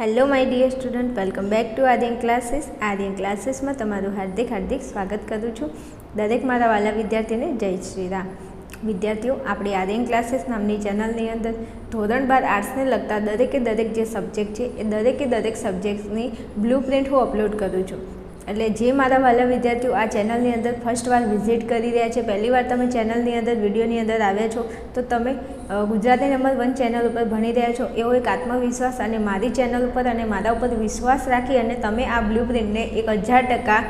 Hello my dear student welcome back to Aryan classes Aryan ક્લાસીસમાં તમારું હાર્દિક હાર્દિક સ્વાગત કરું છું. દરેક મારા વાલા વિદ્યાર્થીને જય શ્રી રામ. વિદ્યાર્થીઓ, આપણી આર્યન ક્લાસીસ નામની ચેનલની અંદર ધોરણ બાર આર્ટ્સને લગતા દરેકે દરેક જે સબ્જેક્ટ છે, એ દરેકે દરેક સબ્જેક્ટ્સની બ્લુ પ્રિન્ટ હું અપલોડ કરું છું. એટલે જે મારા વાલા વિદ્યાર્થીઓ આ ચેનલની અંદર ફર્સ્ટ વાર વિઝિટ કરી રહ્યા છે, પહેલી વાર તમે ચેનલની અંદર, વિડીયોની અંદર આવ્યા છો, તો તમે ગુજરાતી નંબર વન ચેનલ ઉપર ભણી રહ્યા છો, એવો એક આત્મવિશ્વાસ અને મારી ચેનલ ઉપર અને મારા ઉપર વિશ્વાસ રાખી અને તમે આ બ્લુ પ્રિન્ટને એક હજાર ટકા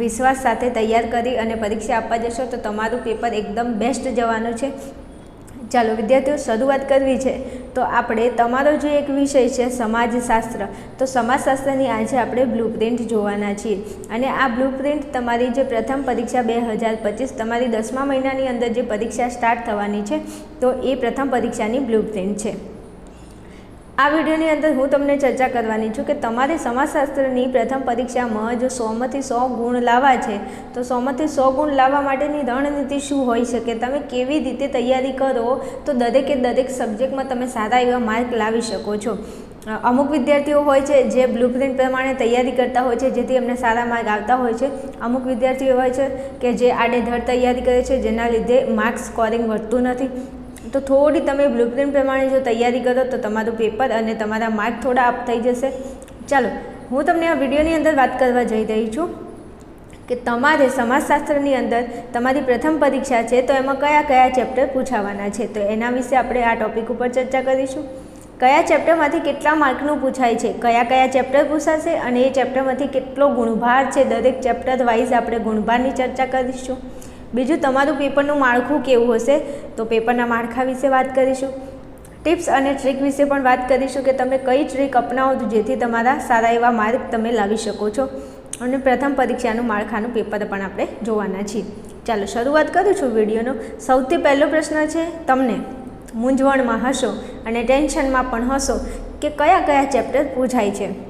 વિશ્વાસ સાથે તૈયાર કરી અને પરીક્ષા આપવા જશો, તો તમારું પેપર એકદમ બેસ્ટ જવાનું છે. ચાલો વિદ્યાર્થીઓ, શરૂઆત કરવી છે. તો આપણે, તમારો જે એક વિષય છે સમાજશાસ્ત્ર, તો સમાજશાસ્ત્રની આજે આપણે બ્લુપ્રિન્ટ જોવાના છીએ. અને આ બ્લુપ્રિન્ટ તમારી જે પ્રથમ પરીક્ષા બે હજાર પચીસ, તમારી દસમા મહિનાની અંદર જે પરીક્ષા સ્ટાર્ટ થવાની છે, તો એ પ્રથમ પરીક્ષાની બ્લુપ્રિન્ટ છે. આ વિડીયોની અંદર હું તમને ચર્ચા કરવાની છું કે તમારે સમાજશાસ્ત્રની પ્રથમ પરીક્ષામાં જો સોમાંથી સો ગુણ લાવવા છે, તો સોમાંથી સો ગુણ લાવવા માટેની રણનીતિ શું હોઈ શકે? તમે કેવી રીતે તૈયારી કરો? તો દરેકે દરેક સબ્જેક્ટમાં તમે સારા એવા માર્ક લાવી શકો છો. અમુક વિદ્યાર્થીઓ હોય છે જે બ્લુપ્રિન્ટ પ્રમાણે તૈયારી કરતા હોય છે, જેથી એમને સારા માર્ક આવતા હોય છે. અમુક વિદ્યાર્થીઓ હોય છે કે જે આડેધડ તૈયારી કરે છે, જેના લીધે માર્ક્સ સ્કોરિંગ વધતું નથી. તો થોડી તમે બ્લુપ્રિન્ટ પ્રમાણે જો તૈયારી કરો તો તમારું પેપર અને તમારા માર્ક થોડા અપ થઈ જશે. ચાલો, હું તમને આ વિડીયોની અંદર વાત કરવા જઈ રહી છું કે તમારે સમાજશાસ્ત્રની અંદર તમારી પ્રથમ પરીક્ષા છે તો એમાં કયા કયા ચેપ્ટર પૂછાવાના છે. તો એના વિશે આપણે આ ટોપિક ઉપર ચર્ચા કરીશું. કયા ચેપ્ટરમાંથી કેટલા માર્કનું પૂછાય છે, કયા કયા ચેપ્ટર પૂછાશે અને એ ચેપ્ટરમાંથી કેટલો ગુણભાર છે, દરેક ચેપ્ટર વાઇઝ આપણે ગુણભારની ચર્ચા કરીશું. બીજું તમારું પેપરનું માળખું કેવું હશે? તો પેપરના માળખા વિશે વાત કરીશું. ટિપ્સ અને ટ્રીક વિશે પણ વાત કરીશું કે તમે કઈ ટ્રીક અપનાવો જેથી તમારા સારા એવા માર્ક તમે લાવી શકો છો. અને પ્રથમ પરીક્ષાનું માળખાનું પેપર પણ આપણે જોવાના છીએ. ચાલો શરૂઆત કરું છું વિડીયોનો. સૌથી પહેલો પ્રશ્ન છે, તમને મૂંઝવણમાં હશો અને ટેન્શનમાં પણ હશો કે કયા કયા ચેપ્ટર પૂછાય છે?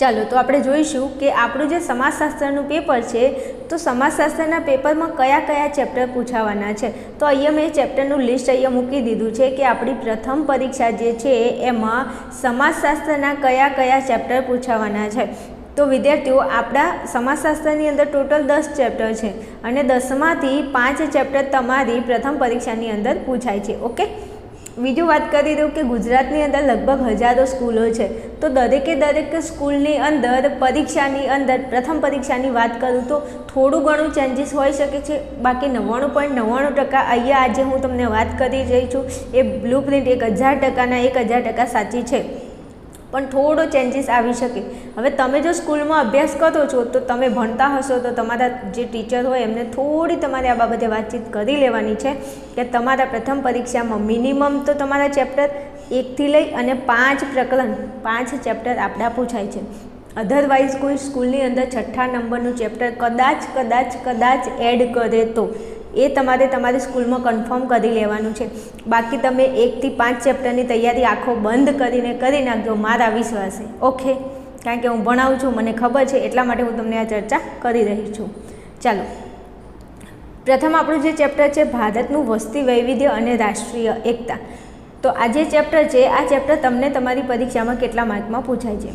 ચાલો તો આપણે જોઈશું કે આપણું જે સમાજશાસ્ત્રનું પેપર છે, તો સમાજશાસ્ત્રના પેપરમાં કયા કયા ચેપ્ટર પૂછાવાના છે? તો અહીંયા મેં ચેપ્ટરનું લિસ્ટ અહીંયા મૂકી દીધું છે કે આપણી પ્રથમ પરીક્ષા જે છે, એમાં સમાજશાસ્ત્રના કયા કયા ચેપ્ટર પૂછાવાના છે. તો વિદ્યાર્થીઓ, આપણા સમાજશાસ્ત્રની અંદર ટોટલ દસ ચેપ્ટર છે અને દસમાંથી પાંચ ચેપ્ટર તમારી પ્રથમ પરીક્ષાની અંદર પૂછાય છે, ઓકે? બીજું વાત કરી દઉં કે ગુજરાતની અંદર લગભગ હજારો સ્કૂલો છે. તો દરેકે દરેક સ્કૂલની અંદર પરીક્ષાની અંદર પ્રથમ પરીક્ષાની વાત કરું તો થોડું ઘણું ચેન્જીસ હોઈ શકે છે. બાકી નવ્વાણું પોઈન્ટ નવ્વાણું ટકા અહીંયા આજે હું તમને વાત કરી રહી છું. એ બ્લુ પ્રિન્ટ એક હજાર ટકાના એક હજાર ટકા સાચી છે. પણ થોડો ચેન્જીસ આવી શકે. હવે તમે જો સ્કૂલમાં અભ્યાસ કરો છો, તો તમે ભણતા હશો, તો તમારા જે ટીચર હોય, એમને થોડી તમારે આ બાબતે વાતચીત કરી લેવાની છે કે તમારા પ્રથમ પરીક્ષામાં મિનિમમ તો તમારા ચેપ્ટર એકથી લઈ અને પાંચ પ્રકરણ, પાંચ ચેપ્ટર આપણા પૂછાય છે. અધરવાઇઝ કોઈ સ્કૂલની અંદર છઠ્ઠા નંબરનું ચેપ્ટર કદાચ કદાચ કદાચ એડ કરે તો. એ તમારે તમારી સ્કૂલમાં કન્ફર્મ કરી લેવાનું છે. બાકી તમે એકથી પાંચ ચેપ્ટરની તૈયારી આખો બંધ કરીને કરી નાખજો, મારા વિશ્વાસે. ઓકે કારણ કે હું ભણાવું છું, મને ખબર છે, એટલા માટે હું તમને આ ચર્ચા કરી રહી છું. ચાલો. પ્રથમ આપણું જે ચેપ્ટર છે, ભારતનું વસ્તી વૈવિધ્ય અને રાષ્ટ્રીય એકતા. તો આ જે ચેપ્ટર છે, આ ચેપ્ટર તમને તમારી પરીક્ષામાં કેટલા માર્કમાં પૂછાય છે?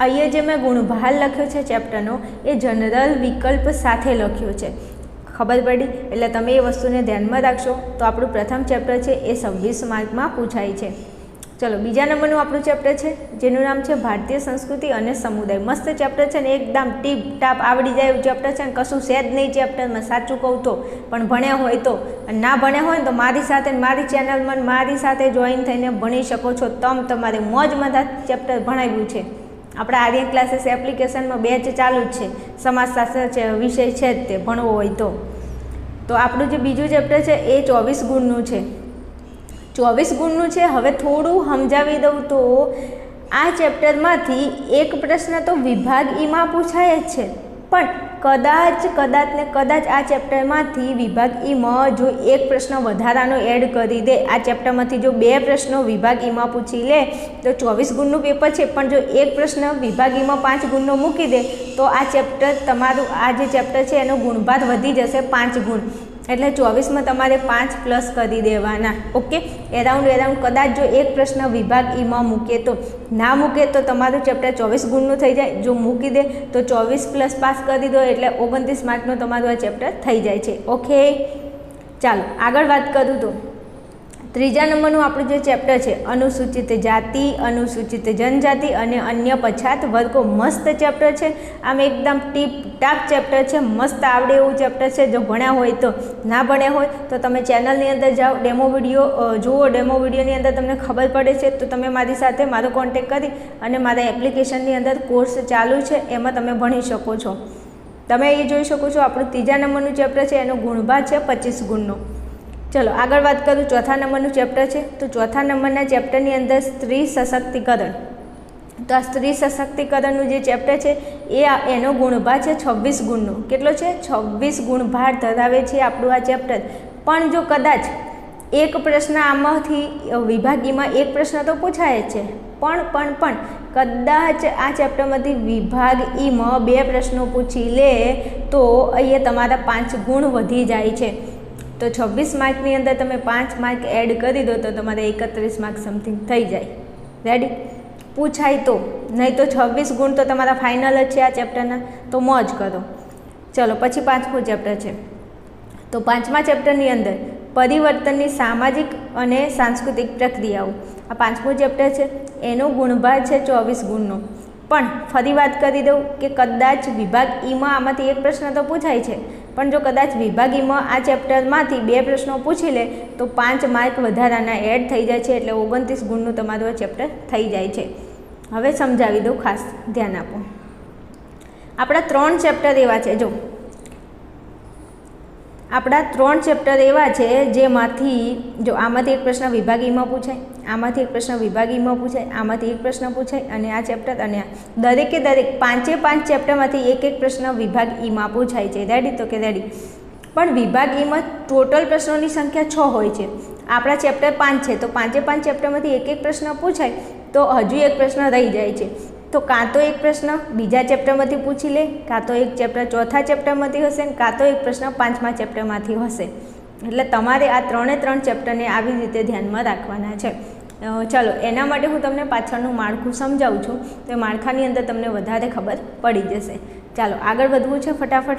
અહીંયા જે મેં ગુણભાર લખ્યો છે ચેપ્ટરનો એ જનરલ વિકલ્પ સાથે લખ્યો છે. ખબર પડી એટલે તમે એ વસ્તુને ધ્યાનમાં રાખશો તો આપણું પ્રથમ ચેપ્ટર છે એ સવ્વીસ માર્કમાં પૂછાય છે. ચલો, બીજા નંબરનું આપણું ચેપ્ટર છે, જેનું નામ છે ભારતીય સંસ્કૃતિ અને સમુદાય. મસ્ત ચેપ્ટર છે ને, એકદમ ટીપ ટાપ આવડી જાય એવું ચેપ્ટર છે ને, કશું છે જ નહીં ચેપ્ટરમાં સાચું કહું તો. પણ ભણ્યા હોય તો. અને ના ભણ્યા હોય ને તો મારી સાથે મારી ચેનલમાં મારી સાથે જોઈન થઈને ભણી શકો છો. તમ તમારે મોજ મજા ચેપ્ટર ભણાવ્યું છે. આપણા આર્યન ક્લાસીસ એપ્લિકેશનમાં બેચ ચાલુ જ છે. સમાજશાસ્ત્ર છે, વિષય છે જ તે, ભણવો હોય તો. તો આપણું જે બીજું ચેપ્ટર છે એ ચોવીસ ગુણનું છે. ચોવીસ ગુણનું છે, હવે થોડું સમજાવી દઉં તો આ ચેપ્ટરમાંથી એક પ્રશ્ન તો વિભાગ ઈમાં પૂછાય જ છે. પણ કદાચ કદાચ ને કદાચ આ ચેપ્ટરમાંથી વિભાગ ઈમાં જો એક પ્રશ્ન વધારાનો એડ કરી દે, આ ચેપ્ટરમાંથી જો બે પ્રશ્નો વિભાગ ઈમાં પૂછી લે, તો ચોવીસ ગુણનું પેપર છે. પણ જો એક પ્રશ્ન વિભાગ ઈમાં પાંચ ગુણનો મૂકી દે, તો આ ચેપ્ટર તમારું, આ જે ચેપ્ટર છે એનો ગુણભાર વધી જશે પાંચ ગુણ. એટલે ચોવીસમાં તમારે પાંચ પ્લસ કરી દેવાના. ઓકે એરાઉન્ડ એરાઉન્ડ કદાચ જો એક પ્રશ્ન વિભાગ ઈમાં મૂકે તો. ના મૂકે તો તમારું ચેપ્ટર ચોવીસ ગુણનું થઈ જાય. જો મૂકી દે તો ચોવીસ પ્લસ પાસ કરી દો એટલે ઓગણત્રીસ માર્કનું તમારું આ ચેપ્ટર થઈ જાય છે. ઓકે ચાલો, આગળ વાત કરું તો. ત્રીજા નંબરનું આપણું જે ચેપ્ટર છે, અનુસૂચિત જાતિ, અનુસૂચિત જનજાતિ અને અન્ય પછાત વર્ગો મસ્ત ચેપ્ટર છે. આમ એકદમ ટીપ ટાપ ચેપ્ટર છે, મસ્ત આવડે એવું ચેપ્ટર છે. જો ભણ્યા હોય તો, ના ભણ્યા હોય તો તમે ચેનલની અંદર જાઓ ડેમો વીડિયો જુઓ ડેમો વિડીયોની અંદર તમને ખબર પડે છે. તો તમે મારી સાથે મારો કોન્ટેક કરી અને મારા એપ્લિકેશનની અંદર કોર્સ ચાલુ છે, એમાં તમે ભણી શકો છો. તમે એ જોઈ શકો છો, આપણું ત્રીજા નંબરનું ચેપ્ટર છે, એનો ગુણભાગ છે, પચીસ ગુણનો. ચલો, આગળ વાત કરું. ચોથા નંબરનું ચેપ્ટર છે. તો ચોથા નંબરના ચેપ્ટરની અંદર સ્ત્રી સશક્તિકરણ. તો આ સ્ત્રી સશક્તિકરણનું જે ચેપ્ટર છે, એ એનો ગુણભાર છે છવ્વીસ ગુણનો. કેટલો છે? છવ્વીસ ગુણભાર ધરાવે છે આપણું આ ચેપ્ટર પણ જો કદાચ એક પ્રશ્ન આમાંથી વિભાગીમાં એક પ્રશ્ન તો પૂછાય જ છે. પણ પણ પણ કદાચ આ ચેપ્ટરમાંથી વિભાગ ઈમાં બે પ્રશ્નો પૂછી લે તો અહીંયા તમારા પાંચ ગુણ વધી જાય છે. તો છવ્વીસ માર્કની અંદર તમે પાંચ માર્ક એડ કરી દો તો તમારે એકત્રીસ માર્ક સમથિંગ થઈ જાય. રેડી પૂછાય તો. નહીં તો છવ્વીસ ગુણ તો તમારા ફાઇનલ જ છે આ ચેપ્ટરના તો મોજ કરો. ચલો, પછી પાંચમું ચેપ્ટર છે. તો પાંચમા ચેપ્ટરની અંદર પરિવર્તનની સામાજિક અને સાંસ્કૃતિક પ્રક્રિયાઓ. આ પાંચમું ચેપ્ટર છે. એનો ગુણભાર છે ચોવીસ ગુણનો. પણ ફરી વાત કરી દઉં કે કદાચ વિભાગ ઈમાં આમાંથી એક પ્રશ્ન તો પૂછાય છે. પણ જો કદાચ વિભાગ ઈમાં આ ચેપ્ટરમાંથી બે પ્રશ્નો પૂછી લે, તો પાંચ માર્ક વધારાના એડ થઈ જાય છે એટલે ઓગણત્રીસ ગુણનું તમારું ચેપ્ટર થઈ જાય છે. હવે સમજાવી દઉં ખાસ ધ્યાન આપો. આપણા ત્રણ ચેપ્ટર એવા છે, જો. આપણા ત્રણ ચેપ્ટર એવા છે જેમાંથી જો આમાંથી એક પ્રશ્ન વિભાગીમાં પૂછાય આમાંથી એક પ્રશ્ન વિભાગ ઈમાં પૂછાય, આમાંથી એક પ્રશ્ન પૂછાય અને આ ચેપ્ટર અને દરેકે દરેક પાંચે પાંચ ચેપ્ટરમાંથી એક એક પ્રશ્ન વિભાગ ઈમાં પૂછાય છે. રેડી તો કે રેડી પણ વિભાગ ઈમાં ટોટલ પ્રશ્નોની સંખ્યા છ હોય છે. આપણા ચેપ્ટર પાંચ છે, તો પાંચે પાંચ ચેપ્ટરમાંથી એક એક પ્રશ્ન પૂછાય, તો હજુ એક પ્રશ્ન રહી જાય છે. તો કાં તો એક પ્રશ્ન બીજા ચેપ્ટરમાંથી પૂછી લે, કાં તો એક ચેપ્ટર ચોથા ચેપ્ટરમાંથી હશે ને કાં તો એક પ્રશ્ન પાંચમા ચેપ્ટરમાંથી હશે. એટલે તમારે આ ત્રણે ત્રણ ચેપ્ટરને આવી રીતે ધ્યાનમાં રાખવાના છે. ચાલો, એના માટે હું તમને પાછળનું માળખું સમજાવું છું. તો માળખાની અંદર તમને વધારે ખબર પડી જશે. ચાલો, આગળ વધવું છે ફટાફટ.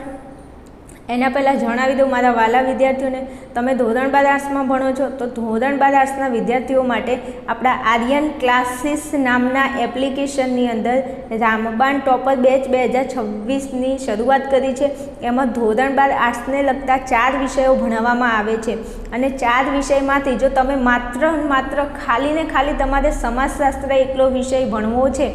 એના પહેલાં જણાવી દઉં મારા વાલા વિદ્યાર્થીઓને. તમે ધોરણ બાર આર્ટ્સમાં ભણો છો, તો ધોરણ બાર આર્ટ્સના વિદ્યાર્થીઓ માટે આપણા આર્યન ક્લાસીસ નામના એપ્લિકેશનની અંદર રામબાણ ટોપર બેચ બે હજાર છવ્વીસની શરૂઆત કરી છે. એમાં ધોરણ બાર આર્ટ્સને લગતા ચાર વિષયો ભણાવવામાં આવે છે. અને ચાર વિષયમાંથી જો તમે માત્ર માત્ર ખાલી ને ખાલી તમારે સમાજશાસ્ત્ર એકલો વિષય ભણવો છે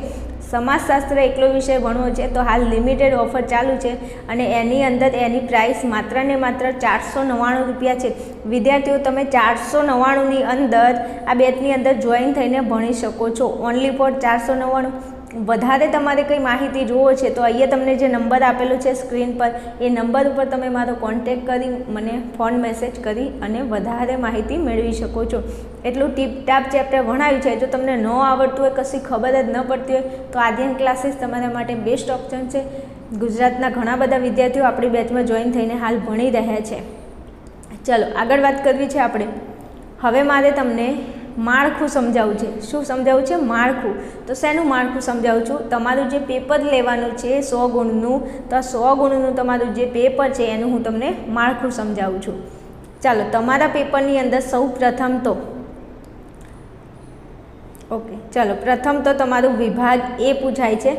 સમાજશાસ્ત્ર એકલો વિષય ભણવો છે તો હાલ લિમિટેડ ઓફર ચાલુ છે અને એની અંદર એની પ્રાઇસ માત્ર ને માત્ર ચારસો નવ્વાણું રૂપિયા છે. વિદ્યાર્થીઓ, તમે ચારસો નવ્વાણુંની અંદર આ બેચની અંદર જોઈન થઈને ભણી શકો છો. ઓનલી ફોર ચારસો નવ્વાણું. વધારે તમારે કંઈ માહિતી જોવો છે, તો અહીંયા તમને જે નંબર આપેલો છે સ્ક્રીન પર, એ નંબર ઉપર તમે મારો કોન્ટેક કરી મને ફોન મેસેજ કરી અને વધારે માહિતી મેળવી શકો છો. એટલું ટીપટાપ ચેપ્ટર ભણાવ્યું છે, જો તમને ન આવડતું હોય, કશી ખબર જ ન પડતી હોય, તો આર્યન ક્લાસીસ તમારા માટે બેસ્ટ ઓપ્શન છે. ગુજરાતના ઘણા બધા વિદ્યાર્થીઓ આપણી બેચમાં જોઈન થઈને હાલ ભણી રહ્યા છે. ચલો, આગળ વાત કરવી છે આપણે. હવે મારે તમને માળખું સમજાવું છે. શું સમજાવવું છે? માળખું. તો શેનું માળખું સમજાવું છું? તમારું જે પેપર લેવાનું છે સો ગુણનું, તો સો ગુણનું તમારું જે પેપર છે એનું હું તમને માળખું સમજાવું છું. ચાલો, તમારા પેપરની અંદર સૌ પ્રથમ તો ઓકે, ચાલો, પ્રથમ તો તમારું વિભાગ એ પૂછાય છે.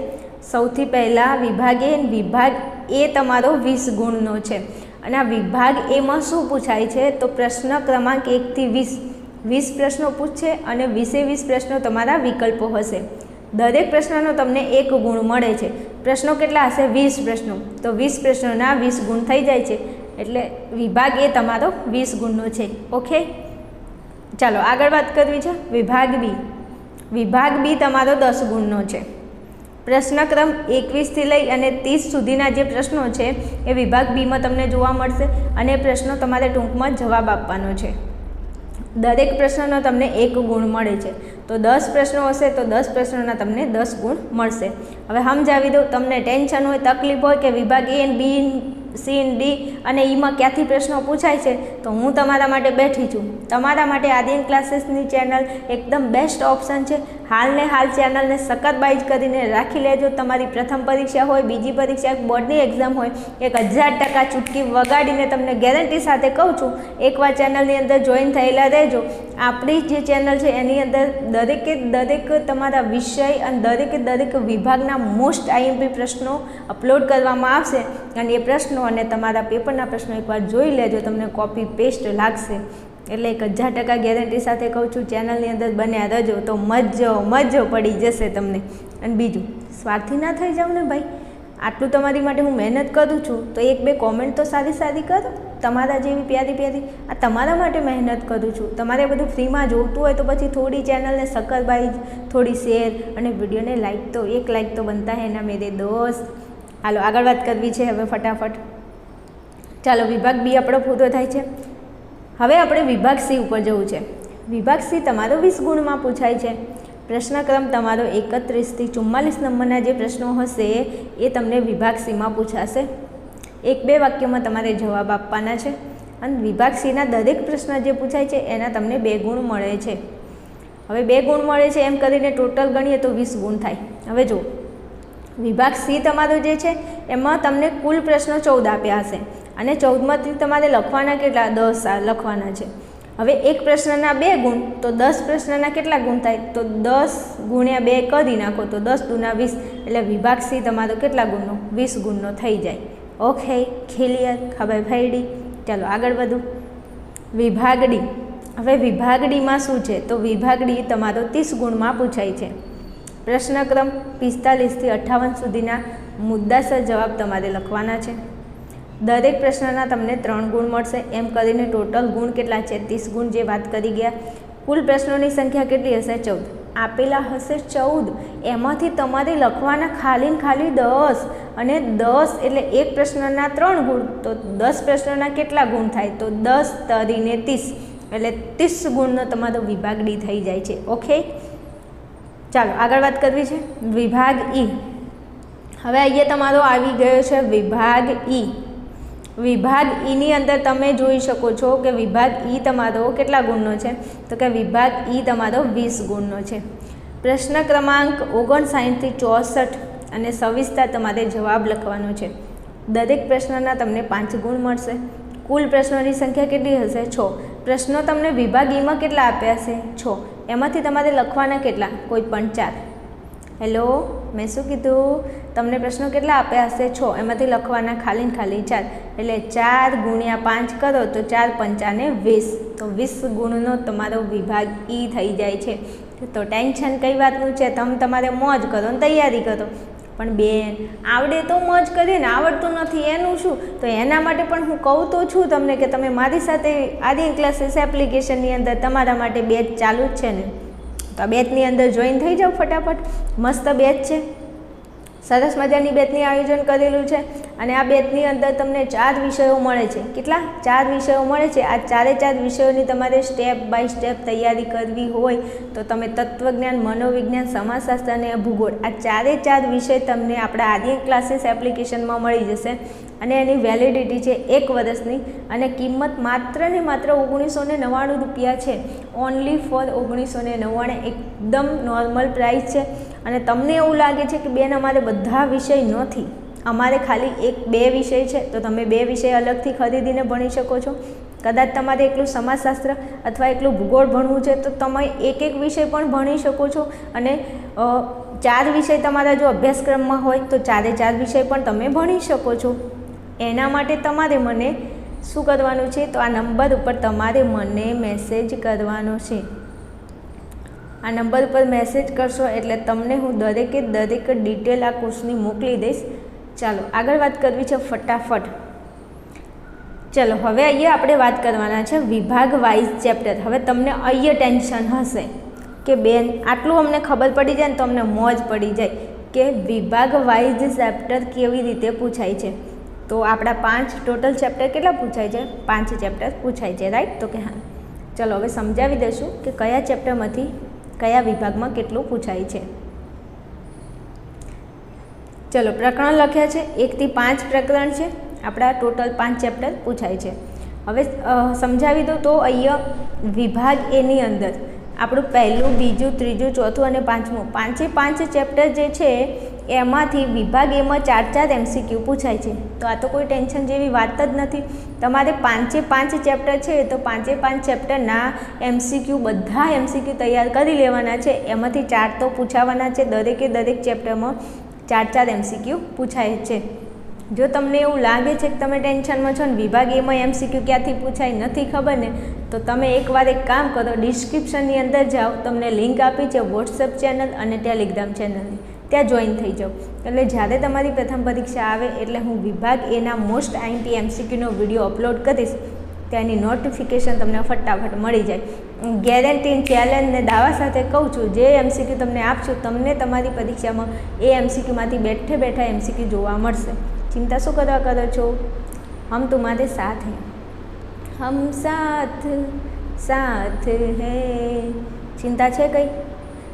સૌથી પહેલાં વિભાગ એ વિભાગ એ તમારો વીસ ગુણનો છે. અને આ વિભાગ એમાં શું પૂછાય છે? તો પ્રશ્ન ક્રમાંક એકથી વીસ. વીસ પ્રશ્નો પૂછશે અને વીસે વીસ પ્રશ્નો તમારા વિકલ્પો હશે. દરેક પ્રશ્નનો તમને એક ગુણ મળે છે. પ્રશ્નો કેટલા હશે? વીસ પ્રશ્નો. તો વીસ પ્રશ્નોના વીસ ગુણ થઈ જાય છે. એટલે વિભાગ એ તમારો વીસ ગુણનો છે. ઓકે ચાલો, આગળ વાત કરવી છે. વિભાગ બી. વિભાગ બી તમારો દસ ગુણનો છે. પ્રશ્નક્રમ એકવીસથી લઈ અને ત્રીસ સુધીના જે પ્રશ્નો છે, એ વિભાગ બીમાં તમને જોવા મળશે અને પ્રશ્નો તમારે ટૂંકમાં જવાબ આપવાનો છે. દરેક પ્રશ્નનો તમને એક ગુણ મળે છે. તો દસ પ્રશ્નો હશે તો દસ પ્રશ્નોના તમને દસ ગુણ મળશે. હવે સમજાવી દઉં, તમને ટેન્શન હોય, તકલીફ હોય કે વિભાગ એ બી સીન ડી અને ઈમાં ક્યાંથી પ્રશ્નો પૂછાય છે, તો હું તમારા માટે બેઠી છું. તમારા માટે આદિન ક્લાસીસની ચેનલ એકદમ બેસ્ટ ઓપ્શન છે. હાલને હાલ ચેનલને સખત બાઈજ કરીને રાખી લેજો. તમારી પ્રથમ પરીક્ષા હોય, બીજી પરીક્ષા, બોર્ડની એક્ઝામ હોય, એક હજાર ટકા ચૂટકી વગાડીને તમને ગેરંટી સાથે કહું છું, એકવાર ચેનલની અંદર જોઈન થયેલા રહેજો. આપણી જે ચેનલ છે, એની અંદર દરેકે દરેક તમારા વિષય અને દરેકે દરેક વિભાગના મોસ્ટ આઈએમપી પ્રશ્નો અપલોડ કરવામાં આવશે. અને એ પ્રશ્નો અને તમારા પેપરના પ્રશ્નો એકવાર જોઈ લેજો, તમને કોપી પેસ્ટ લાગશે. એટલે એક હજાર ટકા ગેરંટી સાથે કહું છું ચેનલની અંદર બન્યા રહેજો તો મજો મજો પડી જશે તમને. અને બીજું, સ્વાર્થી ના થઈ જાવ ને ભાઈ? આટલું તમારી માટે હું મહેનત કરું છું, તો એક બે કોમેન્ટ તો સારી સારી કરો. તમારા જેવી પ્યારી પ્યારી, આ તમારા માટે મહેનત કરું છું. તમારે બધું ફ્રીમાં જોતું હોય તો પછી થોડી ચેનલને સક્કરબાઈ થોડી શેર અને વિડીયોને લાઈક તો, એક લાઈક તો બનતા હે એના મેરે દોસ્ત. હાલો, આગળ વાત કરવી છે હવે ફટાફટ. ચાલો, વિભાગ બી આપણો પૂરો થાય છે. હવે આપણે વિભાગ સી ઉપર જવું છે. વિભાગ સી તમારો વીસ ગુણમાં પૂછાય છે. પ્રશ્નક્રમ તમારો એકત્રીસથી ચુમ્માલીસ નંબરના જે પ્રશ્નો હશે, એ તમને વિભાગ સીમાં પૂછાશે. એક બે વાક્યોમાં તમારે જવાબ આપવાના છે. અને વિભાગ સીના દરેક પ્રશ્ન જે પૂછાય છે, એના તમને બે ગુણ મળે છે. હવે બે ગુણ મળે છે એમ કરીને ટોટલ ગણીએ તો વીસ ગુણ થાય. હવે જુઓ. વિભાગ સી તમારો જે છે, એમાં તમને કુલ પ્રશ્નો ચૌદ આપ્યા હશે. અને ચૌદમાંથી તમારે લખવાના કેટલા? દસ લખવાના છે. હવે એક પ્રશ્નના બે ગુણ, તો દસ પ્રશ્નના કેટલા ગુણ થાય? તો દસ ગુણ્યા બે કરી નાખો, તો દસ દુના વીસ. એટલે વિભાગ સી તમારો કેટલા ગુણનો? વીસ ગુણનો થઈ જાય. ઓકે ખીલિયર ખબર પડી? ચાલો આગળ વધું. વિભાગડી. હવે વિભાગડીમાં શું છે? તો વિભાગડી તમારો ત્રીસ ગુણમાં પૂછાય છે. પ્રશ્નક્રમ પિસ્તાલીસથી અઠ્ઠાવન સુધીના મુદ્દાસર જવાબ તમારે લખવાના છે. દરેક પ્રશ્નના તમને ત્રણ ગુણ મળશે. એમ કરીને ટોટલ ગુણ કેટલા છે? ત્રીસ ગુણ જે વાત કરી ગયા. કુલ પ્રશ્નોની સંખ્યા કેટલી હશે? ચૌદ. આપેલા હશે ચૌદ. એમાંથી તમારે લખવાના ખાલી ને ખાલી દસ. અને દસ એટલે એક પ્રશ્નના ત્રણ ગુણ. તો દસ પ્રશ્નોના કેટલા ગુણ થાય? તો દસ તરીને ત્રીસ. એટલે ત્રીસ ગુણનો તમારો વિભાગ ડી થઈ જાય છે. ઓકે ચાલો, આગળ વાત કરવી છે. વિભાગ ઈ હવે અહીંયા તમારો આવી ગયો છે વિભાગ ઈ વિભાગ ઈની અંદર તમે જોઈ શકો છો કે વિભાગ ઈ તમારો કેટલા ગુણનો છે? તો કે વિભાગ ઈ તમારો વીસ ગુણનો છે. પ્રશ્ન ક્રમાંક ઓગણસાઠથી ચોસઠ અને સવિસ્તાર તમારે જવાબ લખવાનો છે. દરેક પ્રશ્નના તમને પાંચ ગુણ મળશે. કુલ પ્રશ્નોની સંખ્યા કેટલી હશે? છ. પ્રશ્નો તમને વિભાગ ઈમાં કેટલા આપ્યા છે? છ. એમાંથી તમારે લખવાના કેટલા? કોઈ પણ ચાર. હેલો, મેં શું કીધું? તમને પ્રશ્નો કેટલા આપ્યા હશે? છો, એમાંથી લખવાના ખાલી ખાલી ચાર. એટલે ચાર ગુણ્યા પાંચ કરો તો ચાર પંચાને વીસ. તો વીસ ગુણનો તમારો વિભાગ ઈ થઈ જાય છે. તો ટેન્શન કઈ વાતનું છે? તમે તમારે મોજ કરો ને તૈયારી કરો. પણ બેન, આવડે તો મોજ કરીએ ને, આવડતું નથી. એનું શું? તો એના માટે પણ હું કહું તો છું તમને કે તમે મારી સાથે આદિ ક્લાસીસ એપ્લિકેશનની અંદર તમારા માટે બેચ ચાલુ જ છે ને. તો આ બેચની અંદર જોઈન થઈ જાઓ ફટાફટ. મસ્ત બેચ છે. સરસ મજાની બેચની આયોજન કરેલું છે. અને આ બેચની અંદર તમને ચાર વિષયો મળે છે. કેટલા? ચાર વિષયો મળે છે. આ ચારે ચાર વિષયોની તમારે સ્ટેપ બાય સ્ટેપ તૈયારી કરવી હોય તો તમે તત્વજ્ઞાન, મનોવિજ્ઞાન, સમાજશાસ્ત્ર અને ભૂગોળ આ ચારે ચાર વિષય તમને આપણા આદિ ક્લાસીસ એપ્લિકેશનમાં મળી જશે. અને એની વેલિડિટી છે એક વર્ષની અને કિંમત માત્ર ને માત્ર ઓગણીસો ને નવ્વાણું રૂપિયા છે. ઓનલી ફોર ઓગણીસો ને નવ્વાણું એકદમ નોર્મલ પ્રાઇસ છે. અને તમને એવું લાગે છે કે બેન, અમારે બધા વિષય નથી. અમારે ખાલી એક બે વિષય છે. તો તમે બે વિષય અલગથી ખરીદીને ભણી શકો છો. કદાચ તમારે એકલું સમાજશાસ્ત્ર અથવા એકલું ભૂગોળ ભણવું છે, તો તમે એક એક વિષય પણ ભણી શકો છો. અને ચાર વિષય તમારા જો અભ્યાસક્રમમાં હોય, તો ચારે ચાર વિષય પણ તમે ભણી શકો છો. એના માટે તમારે મને શું કરવાનું છે? તો આ નંબર ઉપર તમારે મને મેસેજ કરવાનો છે. આ નંબર ઉપર મેસેજ કરશો એટલે તમને હું દરેકે દરેક ડિટેલ આ કોર્સની મોકલી દઈશ. ચાલો, આગળ વાત કરવી છે ફટાફટ. ચાલો, હવે અહીંયા આપણે વાત કરવાના છે વિભાગ વાઇઝ ચેપ્ટર હવે તમને અહીંયા ટેન્શન હશે કે બેન, આટલું અમને ખબર પડી જાય ને તો અમને મોજ પડી જાય કે વિભાગ વાઇઝ ચેપ્ટર કેવી રીતે પૂછાય છે? તો આપણા પાંચ ટોટલ ચેપ્ટર કેટલા પૂછાય છે? પાંચ ચેપ્ટર પૂછાય છે રાઈટ તો કે હા. ચલો, હવે સમજાવી દઈશું કે કયા ચેપ્ટરમાંથી કયા વિભાગમાં કેટલું પૂછાય છે. ચલો, પ્રકરણ લખ્યા છે. એકથી પાંચ પ્રકરણ છે. આપણા ટોટલ પાંચ ચેપ્ટર પૂછાય છે. હવે સમજાવી દઉં તો અહીંયા વિભાગ એની અંદર આપણું પહેલું, બીજું, ત્રીજું, ચોથું અને પાંચમું. પાંચે પાંચ ચેપ્ટર જે છે, એમાંથી વિભાગ એમાં ચાર ચાર એમસીક્યુ પૂછાય છે. તો આ તો કોઈ ટેન્શન જેવી વાત જ નથી. તમારે પાંચે પાંચ ચેપ્ટર છે, તો પાંચે પાંચ ચેપ્ટરના એમસીક્યુ બધા એમસીક્યુ તૈયાર કરી લેવાના છે. એમાંથી ચાર તો પૂછાવાના છે. દરેકે દરેક ચેપ્ટરમાં ચાર ચાર એમસીક્યુ પૂછાય છે. જો તમને એવું લાગે છે કે તમે ટેન્શનમાં છો ને વિભાગ એમાં એમસીક્યુ ક્યાંથી પૂછાય નથી ખબર ને, તો તમે એકવાર એક કામ કરો ડિસ્ક્રિપ્શનની અંદર જાઓ, તમને લિંક આપી છે વોટ્સઅપ ચેનલ અને ટેલિગ્રામ ચેનલની ત્યાં જોઈન થઈ જાઓ. એટલે જ્યારે તમારી પ્રથમ પરીક્ષા આવે એટલે હું વિભાગ એના મોસ્ટ આઈમપી એમસીક્યુનો વીડિયો અપલોડ કરીશ, ત્યાંની નોટિફિકેશન તમને ફટાફટ મળી જાય. ગેરંટી ચેલેન્જને દાવા સાથે કહું છું, જે એમસીક્યુ તમને આપશું, તમને તમારી પરીક્ષામાં એ એમસીક્યુમાંથી બેઠે બેઠા એમસીક્યુ જોવા મળશે. ચિંતા શું કરવા કરો છો? હમ તુમારે સાથ હૈ. હમ સાથ સાથ હૈ. ચિંતા છે કંઈ?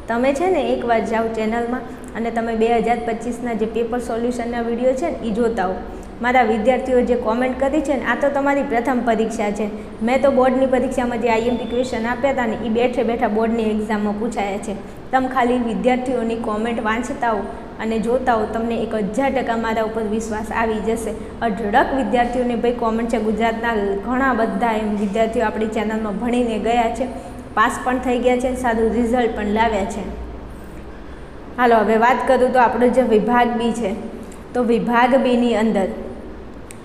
તમે છે ને એકવાર જાઓ ચેનલમાં અને તમે બે હજાર પચીસના જે પેપર સોલ્યુશનના વીડિયો છે ને એ જોતા હો મારા વિદ્યાર્થીઓ જે કોમેન્ટ કરી છે ને, આ તો તમારી પ્રથમ પરીક્ષા છે. મેં તો બોર્ડની પરીક્ષામાં જે આઈએમપી ક્વેશ્ચન આપ્યા હતા ને એ બેઠે બેઠા બોર્ડની એક્ઝામમાં પૂછાયા છે. તમે ખાલી વિદ્યાર્થીઓની કોમેન્ટ વાંચતા હો અને જોતા હો તમને એક હજાર ટકા મારા ઉપર વિશ્વાસ આવી જશે. અઢળક વિદ્યાર્થીઓને ભાઈ કોમેન્ટ છે, ગુજરાતના ઘણા બધા એમ વિદ્યાર્થીઓ આપણી ચેનલમાં ભણીને ગયા છે. પાસ પણ થઈ ગયા છે સારું રિઝલ્ટ પણ લાવ્યા છે. હાલો, હવે વાત કરું તો આપણો જે વિભાગ બી છે. તો વિભાગ બીની અંદર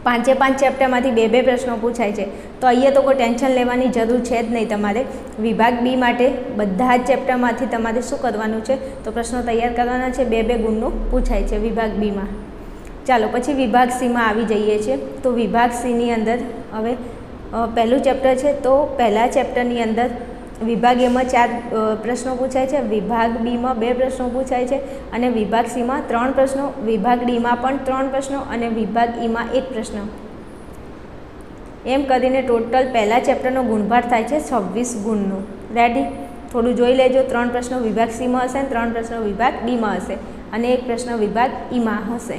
પાંચે પાંચ ચેપ્ટરમાંથી બે બે પ્રશ્નો પૂછાય છે. તો અહીંયા તો કોઈ ટેન્શન લેવાની જરૂર છે જ નહીં તમારે. વિભાગ બી માટે બધા જ ચેપ્ટરમાંથી તમારે શું કરવાનું છે? તો પ્રશ્નો તૈયાર કરવાના છે. બે બે ગુણનું પૂછાય છે વિભાગ બીમાં. ચાલો, પછી વિભાગ સીમાં આવી જઈએ છીએ. તો વિભાગ સીની અંદર, હવે પહેલું ચેપ્ટર છે. તો પહેલાં ચેપ્ટરની અંદર વિભાગ એમાં ચાર પ્રશ્નો પૂછાય છે. વિભાગ બીમાં બે પ્રશ્નો પૂછાય છે અને વિભાગ સીમાં ત્રણ પ્રશ્નો, વિભાગ ડીમાં પણ ત્રણ પ્રશ્નો અને વિભાગ ઈમાં એક પ્રશ્ન. એમ કરીને ટોટલ પહેલા ચેપ્ટરનો ગુણભાર થાય છે છવ્વીસ ગુણનું. રેડી થોડું જોઈ લેજો. ત્રણ પ્રશ્નો વિભાગ સીમાં હશે અને ત્રણ પ્રશ્નો વિભાગ ડીમાં હશે અને એક પ્રશ્ન વિભાગ ઈમાં હશે.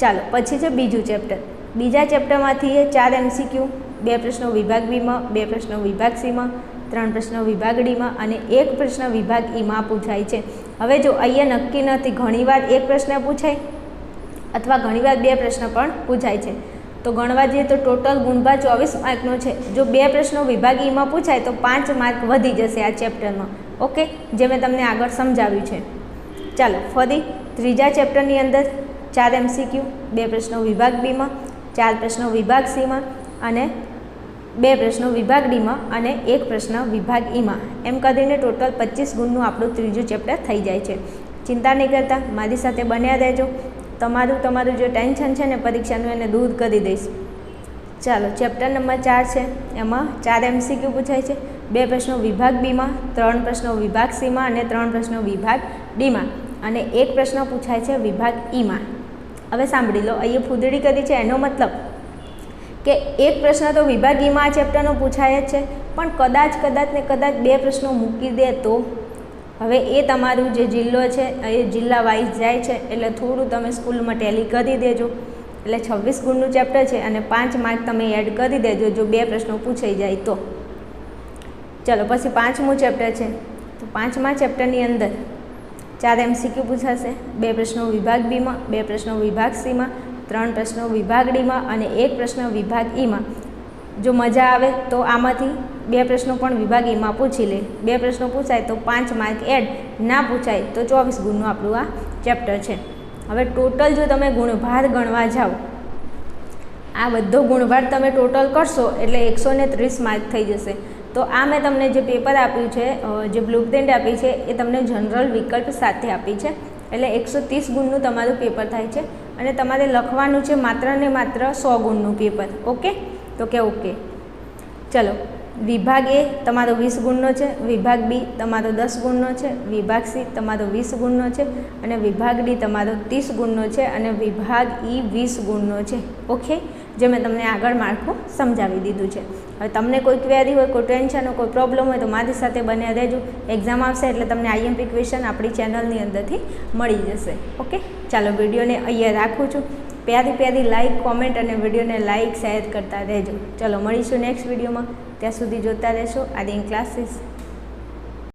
ચાલો, પછી છે બીજું ચેપ્ટર. બીજા ચેપ્ટરમાંથી એ ચાર એમસીક્યુ બે પ્રશ્નો વિભાગ બીમાં, બે પ્રશ્નો વિભાગ સીમાં. ત્રણ પ્રશ્નો વિભાગ ડીમાં અને એક પ્રશ્ન વિભાગ ઈમાં પૂછાય છે. હવે જો અહીંયા નક્કી નથી, ઘણીવાર એક પ્રશ્ન પૂછાય અથવા ઘણીવાર બે પ્રશ્ન પણ પૂછાય છે. તો ગણવા જઈએ તો ટોટલ ગુણભાર ચોવીસ માર્કનો છે. જો બે પ્રશ્નો વિભાગ ઈમાં પૂછાય તો પાંચ માર્ક વધી જશે આ ચેપ્ટરમાં. ઓકે? જે મેં તમને આગળ સમજાવ્યું છે. ચાલો, ફરી ત્રીજા ચેપ્ટરની અંદર ચાર એમસીક્યુ, બે પ્રશ્નો વિભાગ બીમાં, ચાર પ્રશ્નો વિભાગ સીમાં અને બે પ્રશ્નો વિભાગ ડીમાં અને એક પ્રશ્ન વિભાગ ઈમાં એમ કરીને ટોટલ પચીસ ગુણનું આપણું ત્રીજું ચેપ્ટર થઈ જાય છે. ચિંતા નહીં કરતા, મારી સાથે બન્યા રહેજો. તમારું તમારું જે ટેન્શન છે ને પરીક્ષાનું એને દૂર કરી દઈશ. ચાલો, ચેપ્ટર નંબર ચાર છે. એમાં ચાર એમસીક્યુ પૂછાય છે. બે પ્રશ્નો વિભાગ બીમાં ત્રણ પ્રશ્નો વિભાગ સીમાં અને ત્રણ પ્રશ્નો વિભાગ ડીમાં અને એક પ્રશ્ન પૂછાય છે વિભાગ ઈમાં હવે સાંભળી લો, અહીંયા ફૂદડી કરી છે. એનો મતલબ કે એક પ્રશ્ન તો વિભાગ ઈમાં આ ચેપ્ટરનો પૂછાય જ છે, પણ કદાચ કદાચ ને કદાચ બે પ્રશ્નો મૂકી દે તો? હવે એ તમારું જે જિલ્લો છે, એ જિલ્લા વાઇઝ જાય છે, એટલે થોડું તમે સ્કૂલમાં ટેલી કરી દેજો. એટલે છવ્વીસ ગુણનું ચેપ્ટર છે અને પાંચ માર્ક તમે એડ કરી દેજો, જો બે પ્રશ્નો પૂછાઈ જાય તો. ચલો, પછી પાંચમું ચેપ્ટર છે. તો પાંચમા ચેપ્ટરની અંદર ચાર એમસીક્યુ પૂછાશે, બે પ્રશ્નો વિભાગ બીમાં, બે પ્રશ્નો વિભાગ સીમાં ત્રણ પ્રશ્નો વિભાગ ડીમાં અને એક પ્રશ્ન વિભાગ ઈમાં જો મજા આવે તો આમાંથી બે પ્રશ્નો પણ વિભાગ ઈમાં પૂછી લે. બે પ્રશ્નો પૂછાય તો પાંચ માર્ક એડ ના પૂછાય તો ચોવીસ ગુણનું આપણું આ ચેપ્ટર છે. હવે ટોટલ જો તમે ગુણભાર ગણવા જાઓ, આ બધો ગુણભાર તમે ટોટલ કરશો એટલે એકસો ને ત્રીસ માર્ક થઈ જશે. તો આ મેં તમને જે પેપર આપ્યું છે જે બ્લુપ્રિન્ટ આપી છે, એ તમને જનરલ વિકલ્પ સાથે આપી છે. એટલે એકસો ત્રીસ ગુણનું તમારું પેપર થાય છે. અને તમારે લખવાનું છે માત્ર ને માત્ર સો ગુણનું પેપર, ઓકે? તો કે ઓકે. ચલો, વિભાગ એ તમારો વીસ ગુણનો છે, વિભાગ બી તમારો દસ ગુણનો છે, વિભાગ સી તમારો વીસ ગુણનો છે, અને વિભાગ ડી તમારો ત્રીસ ગુણનો છે, અને વિભાગ ઈ વીસ ગુણનો છે, ઓકે? જે મેં તમને આગળ માળખું સમજાવી દીધું છે. હવે તમને કોઈ ક્વેરી હોય, કોઈ ટેન્શન હોય કોઈ પ્રોબ્લેમ હોય તો મારી સાથે બને રહેજો. એક્ઝામ આવશે એટલે તમને આઈએમપી ક્વેશ્ચન આપણી ચેનલની અંદરથી મળી જશે. ઓકે? ચાલો વિડીયોને અહીંયા રાખું છું. પ્યારી પ્યારી લાઇક કોમેન્ટ અને વિડીયોને લાઇક શેર કરતા રહેજો. ચલો મળીશું નેક્સ્ટ વિડીયોમાં. ત્યાં સુધી જોતા રહેશો. આદિન ક્લાસીસ